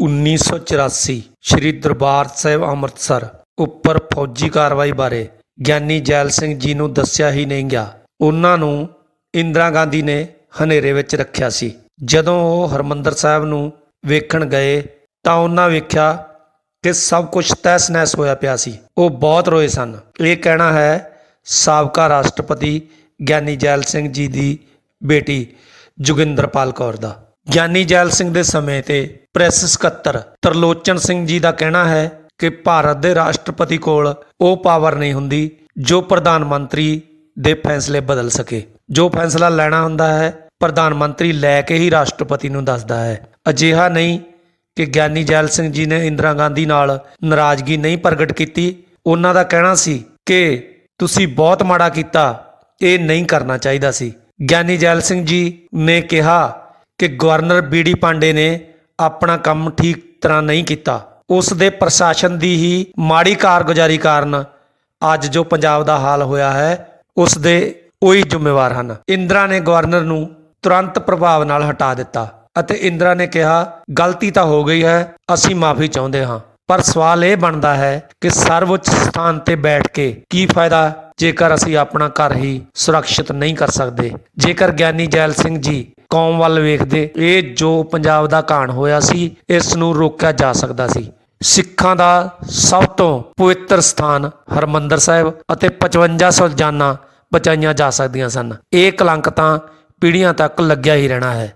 1984 ਸ੍ਰੀ ਦਰਬਾਰ ਸਾਹਿਬ ਅੰਮ੍ਰਿਤਸਰ ਉੱਪਰ ਫੌਜੀ ਕਾਰਵਾਈ ਬਾਰੇ ਗਿਆਨੀ ਜੈਲ ਸਿੰਘ ਜੀ ਨੂੰ ਦੱਸਿਆ ਹੀ ਨਹੀਂ ਗਿਆ। ਉਹਨਾਂ ਨੂੰ ਇੰਦਰਾ ਗਾਂਧੀ ਨੇ ਹਨੇਰੇ ਵਿੱਚ ਰੱਖਿਆ ਸੀ। ਜਦੋਂ ਉਹ ਹਰਮੰਦਰ ਸਾਹਿਬ ਨੂੰ ਵੇਖਣ ਗਏ ਤਾਂ ਉਹਨਾਂ ਵੇਖਿਆ ਕਿ ਸਭ ਕੁਝ ਤਹਿਸ ਨਹਿਸ ਹੋਇਆ ਪਿਆ ਸੀ। ਉਹ ਬਹੁਤ ਰੋਏ ਸਨ। ਇਹ ਕਹਿਣਾ ਹੈ, ਸਾਬਕਾ ਰਾਸ਼ਟਰਪਤੀ ਗਿਆਨੀ ਜੈਲ ਸਿੰਘ ਜੀ ਦੀ ਬੇਟੀ ਜੋਗਿੰਦਰਪਾਲ ਕੌਰ ਦਾ। ਗਿਆਨੀ ਜੈਲ ਸਿੰਘ ਦੇ ਸਮੇਂ ਤੇ ਪ੍ਰੈਸ ਸਕੱਤਰ ਤਰਲੋਚਨ ਸਿੰਘ ਜੀ ਦਾ ਕਹਿਣਾ ਹੈ ਕਿ ਭਾਰਤ ਦੇ ਰਾਸ਼ਟਰਪਤੀ ਕੋਲ ਉਹ ਪਾਵਰ ਨਹੀਂ ਹੁੰਦੀ ਜੋ ਪ੍ਰਧਾਨ ਮੰਤਰੀ ਦੇ ਫੈਸਲੇ ਬਦਲ ਸਕੇ। ਜੋ ਫੈਸਲਾ ਲੈਣਾ ਹੁੰਦਾ ਹੈ, ਪ੍ਰਧਾਨ ਮੰਤਰੀ ਲੈ ਕੇ ਹੀ ਰਾਸ਼ਟਰਪਤੀ ਨੂੰ ਦੱਸਦਾ ਹੈ। ਅਜਿਹਾ ਨਹੀਂ ਕਿ ਗਿਆਨੀ ਜੈਲ ਸਿੰਘ ਜੀ ਨੇ ਇੰਦਰਾ ਗਾਂਧੀ ਨਾਲ ਨਾਰਾਜ਼ਗੀ ਨਹੀਂ ਪ੍ਰਗਟ ਕੀਤੀ। ਉਹਨਾਂ ਦਾ ਕਹਿਣਾ ਸੀ ਕਿ ਤੁਸੀਂ ਬਹੁਤ ਮਾੜਾ ਕੀਤਾ, ਇਹ ਨਹੀਂ ਕਰਨਾ ਚਾਹੀਦਾ ਸੀ। ਗਿਆਨੀ ਜੈਲ ਸਿੰਘ ਜੀ ਨੇ ਕਿਹਾ ਕਿ ਗਵਰਨਰ ਬੀਡੀ ਪਾਂਡੇ ਨੇ ਆਪਣਾ ਕੰਮ ਠੀਕ ਤਰ੍ਹਾਂ ਨਹੀਂ ਕੀਤਾ। ਉਸ ਦੇ ਪ੍ਰਸ਼ਾਸਨ ਦੀ ਹੀ ਮਾੜੀ ਕਾਰਗੁਜ਼ਾਰੀ ਕਾਰਨ ਅੱਜ ਜੋ ਪੰਜਾਬ ਦਾ ਹਾਲ ਹੋਇਆ ਹੈ, ਉਸ ਦੇ ਉਹੀ ਜ਼ਿੰਮੇਵਾਰ ਹਨ। ਇੰਦਰਾ ਨੇ ਗਵਰਨਰ ਨੂੰ ਤੁਰੰਤ ਪ੍ਰਭਾਵ ਨਾਲ ਹਟਾ ਦਿੱਤਾ ਅਤੇ ਇੰਦਰਾ ਨੇ ਕਿਹਾ, ਗਲਤੀ ਤਾਂ ਹੋ ਗਈ ਹੈ, ਅਸੀਂ ਮਾਫੀ ਚਾਹੁੰਦੇ ਹਾਂ। ਪਰ ਸਵਾਲ ਇਹ ਬਣਦਾ ਹੈ ਕਿ ਸਰਵਉੱਚ ਸਥਾਨ ਤੇ ਬੈਠ ਕੇ ਕੀ ਫਾਇਦਾ ਜੇਕਰ ਅਸੀਂ ਆਪਣਾ ਘਰ ਹੀ ਸੁਰੱਖਿਅਤ ਨਹੀਂ ਕਰ ਸਕਦੇ? ਜੇਕਰ ਗਿਆਨੀ ਜੈਲ ਸਿੰਘ ਜੀ ਕੌਮ ਵੱਲ ਵੇਖਦੇ, ਇਹ ਜੋ ਪੰਜਾਬ ਦਾ ਘਾਣ ਹੋਇਆ ਸੀ, ਇਸ ਨੂੰ ਰੋਕਿਆ ਜਾ ਸਕਦਾ ਸੀ। ਸਿੱਖਾਂ ਦਾ ਸਭ ਤੋਂ ਪਵਿੱਤਰ ਸਥਾਨ ਹਰਮੰਦਰ ਸਾਹਿਬ ਅਤੇ 5500 ਜਾਨਾਂ ਬਚਾਈਆਂ ਜਾ ਸਕਦੀਆਂ ਸਨ। ਇਹ ਕਲੰਕ ਤਾਂ ਪੀੜ੍ਹੀਆਂ ਤੱਕ ਲੱਗਿਆ ਹੀ ਰਹਿਣਾ ਹੈ।